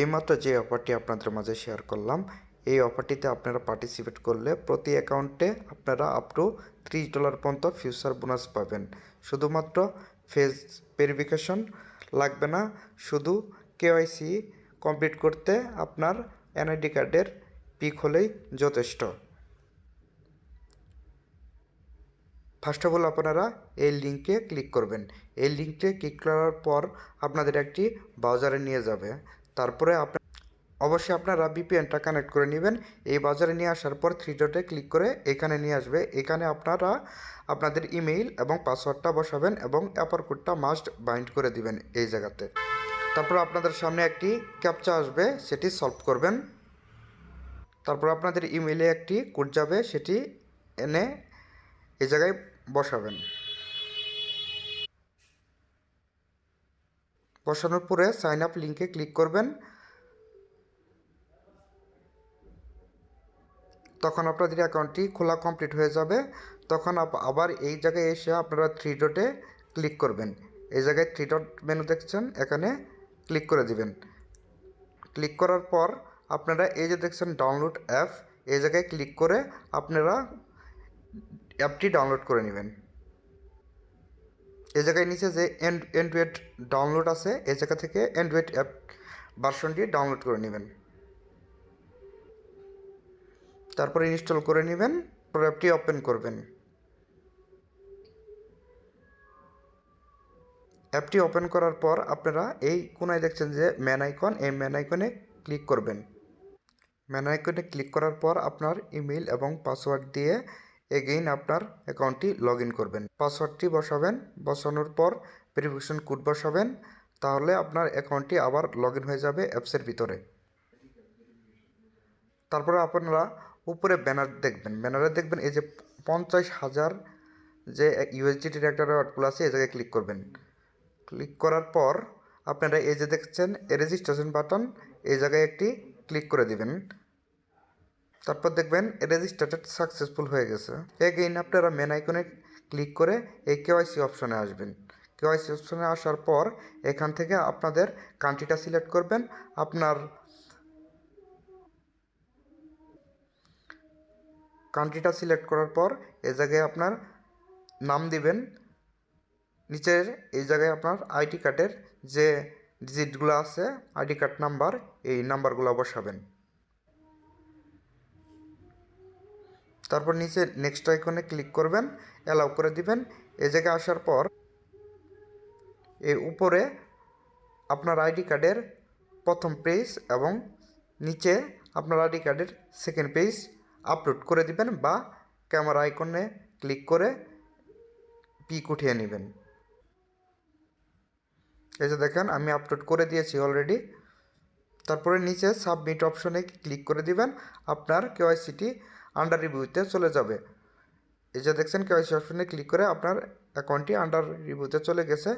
এইমাত্র যে অফারটি আপনাদের মাঝে শেয়ার করলাম, এই অফারটিতে আপনারা পার্টিসিপেট করলে প্রতি অ্যাকাউন্টে আপনারা আপ টু ত্রিশ ডলার পর্যন্ত ফিউচার বোনাস পাবেন। শুধুমাত্র ফেস ভেরিফিকেশন লাগবে না, শুধু কেওয়াইসি কমপ্লিট করতে আপনার এনআইডি কার্ডের পিক হলেই যথেষ্ট। ফার্স্ট অফ অল আপনারা এই লিঙ্কে ক্লিক করবেন। এই লিঙ্কে ক্লিক করার পর আপনাদের একটি ব্রাউজারে নিয়ে যাবে। তারপরে আপনার অবশ্যই আপনারা ভিপিএনটা কানেক্ট করে নেবেন। এই বাজারে নিয়ে আসার পর থ্রি ডটে ক্লিক করে এখানে নিয়ে আসবে। এখানে আপনারা আপনাদের ইমেইল এবং পাসওয়ার্ডটা বসাবেন এবং অ্যাপার কোডটা মাস্ট বাইন্ড করে দিবেন এই জায়গাতে। তারপর আপনাদের সামনে একটি ক্যাপচা আসবে, সেটি সলভ করবেন। তারপর আপনাদের ইমেইলে একটি কোড যাবে, সেটি এনে এই জায়গায় বসাবেন। বসানোর পরে সাইন আপ লিঙ্কে ক্লিক করবেন। তখন আপনাদের অ্যাকাউন্টটি খোলা কমপ্লিট হয়ে যাবে। তখন আবার এই জায়গায় এসে আপনারা থ্রি ডটে ক্লিক করবেন। এই জায়গায় থ্রি ডট মেনু দেখছেন, এখানে ক্লিক করে দিবেন। ক্লিক করার পর আপনারা এই যে দেখছেন ডাউনলোড অ্যাপ এই জায়গায় ক্লিক করে আপনারা অ্যাপটি ডাউনলোড করে নেবেন। এই জায়গায় নিচে যে এন্ড অ্যান্ড্রয়েড ডাউনলোড আছে এই জায়গা থেকে অ্যান্ড্রয়েড অ্যাপ ভার্সনটি ডাউনলোড করে নেবেন। তারপরে ইনস্টল করে নেবেন অ্যাপটি ওপেন করবেন। অ্যাপটি ওপেন করার পর আপনারা এই কোনায় দেখছেন যে ম্যান আইকন এই ম্যান আইকনে ক্লিক করবেন। ম্যান আইকনে ক্লিক করার পর আপনার ইমেল এবং পাসওয়ার্ড দিয়ে এগেইন আপনার অ্যাকাউন্টটি লগ করবেন। পাসওয়ার্ডটি বসাবেন, বসানোর পর ভেরিফিকেশন কোড বসাবেন, তাহলে আপনার অ্যাকাউন্টটি আবার লগ হয়ে যাবে অ্যাপসের ভিতরে। তারপরে আপনারা উপরে ব্যানার দেখবেন। ব্যানারে দেখবেন এই যে পঞ্চাশ হাজার যে ইউএসডিটির একটা রেওয়ার্ডগুলো আছে, এই জায়গায় ক্লিক করবেন। ক্লিক করার পর আপনারা এই যে দেখছেন রেজিস্ট্রেশন বাটন, এই জায়গায় একটি ক্লিক করে দিবেন। তারপর দেখবেন রেজিস্টার্টেড সাকসেসফুল হয়ে গেছে। এগেইন আপনারা মেন আইকনে ক্লিক করে এই কেওয়াইসি অপশনে আসবেন। কেওয়াইসি অপশনে আসার পর এখান থেকে আপনাদের কান্ট্রিটা সিলেক্ট করবেন। আপনার কান্ট্রিটা সিলেক্ট করার পর এ জায়গায় আপনার নাম দিবেন। নিচের এই জায়গায় আপনার আইডি কার্ডের যে ডিজিটগুলো আছে আইডি কার্ড নাম্বার এই নাম্বারগুলো বসাবেন। তারপর নিচে নেক্সট আইকনে ক্লিক করবেন অ্যালাউ করে দিবেন। এই জায়গায় আসার পর এর উপরে আপনার আইডি কার্ডের প্রথম পেজ এবং নিচে আপনার আইডি কার্ডের সেকেন্ড পেজ আপলোড করে দিবেন বা ক্যামেরা আইকনে ক্লিক করে পিক উঠিয়ে নেবেন। এই যে দেখেন, আমি আপলোড করে দিয়েছি অলরেডি তারপরে নিচে সাবমিট অপশনে ক্লিক করে দিবেন। আপনার কেওয়াইসিটি আন্ডার রিভিউতে চলে যাবে। এই যে দেখছেন কেওয়াইসি অপশনে ক্লিক করে আপনার অ্যাকাউন্টটি আন্ডার রিভিউতে চলে গেছে।